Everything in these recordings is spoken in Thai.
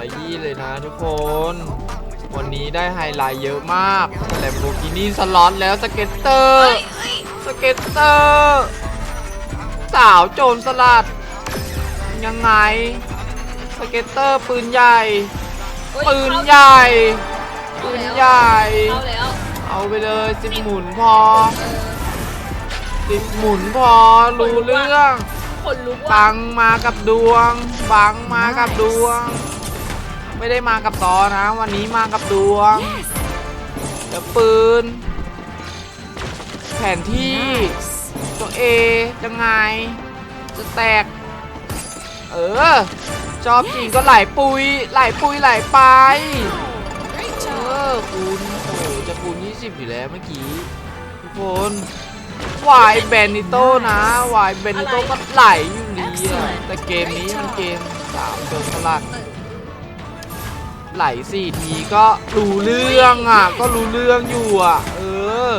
อยยี่เลยนะทุกคน วันนี้ได้ไฮไลท์เยอะมากแลมโบกินี่สล็อตแล้วสเก็ตเตอร์ สเก็ตเตอร์ สาวโจรสลัด ยังไง สเก็ตเตอร์ปืนใหญ่ ปืนใหญ่ ปืนใหญ่เข้าแล้วเอาไปเลยสิบหมุนพอเออสิบหมุนพอรู้เรื่อง คนลุกว่ะบังมากับดวง บังมากับดวง ไม่ได้มากับตอนะ วันนี้มากับดวงเดี๋ยวปืน แผนที่ ตัวเอยังไง จะแตก เออชอบจริงก็ไหลปุย ไหลปุยไหลไป เออคูณโอ้โหจะคูณ20 อยู่แล้วเมื่อกี้ ทุกคนวายแบนิโต้นะวายแบนิโต้ก็ไหลอยู่ดีอะแต่เกมนี้มันเกมสาวโจรสลัด ไหลสี่ทีก็รู้เรื่องอะ ก็รู้เรื่องอยู่อะ เออ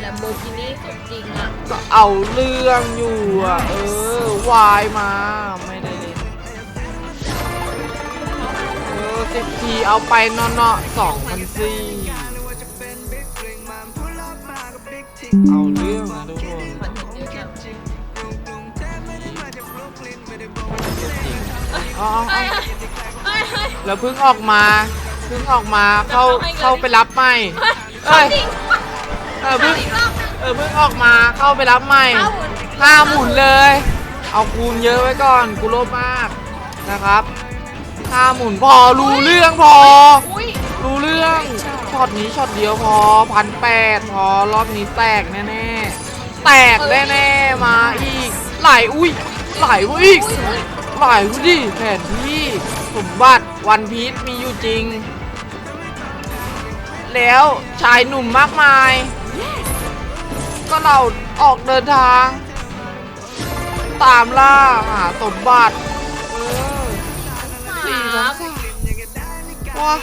แลมโบกินี่สุดจริงอะก็เอาเรื่องอยู่อะ เออวายมาไม่ได้เล่นเออสิบทีเอาไปเนาะๆสองพันสี่เอาเรื่องนะทุกคนมันเห็นเยอะจังเอ แล้วเพิ่งออกมาเพิ่งออกมาเข้าแล้วเขาให้เงินเข้าไปรับใหม่เฮ้เอ้ยยจริงเออเพิ่งอีกรอบนึงเออเพิ่งออกมาเข้าไปรับใหม่เข้าหมุนห้าหมุนเลย เอาคูณเยอะไว้ก่อนกูโลภมากนะครับห้าหมุนพอรู้เรื่องพออุ้ยรู้เรื่องช็อตนี้ช็อตเดียวพอพันแปดพอรอบนี้แตกแน่ๆแตกแน่ๆมาอีกไหลอุ้ยไหลวะอีกไหลวะดิแผนที่ สมบัติวันพีชมีอยู่จริง แล้วชายหนุ่มมากมาย ก็เราออกเดินทาง ตามล่าหาสมบัติเออสี่สาสามมสามว้า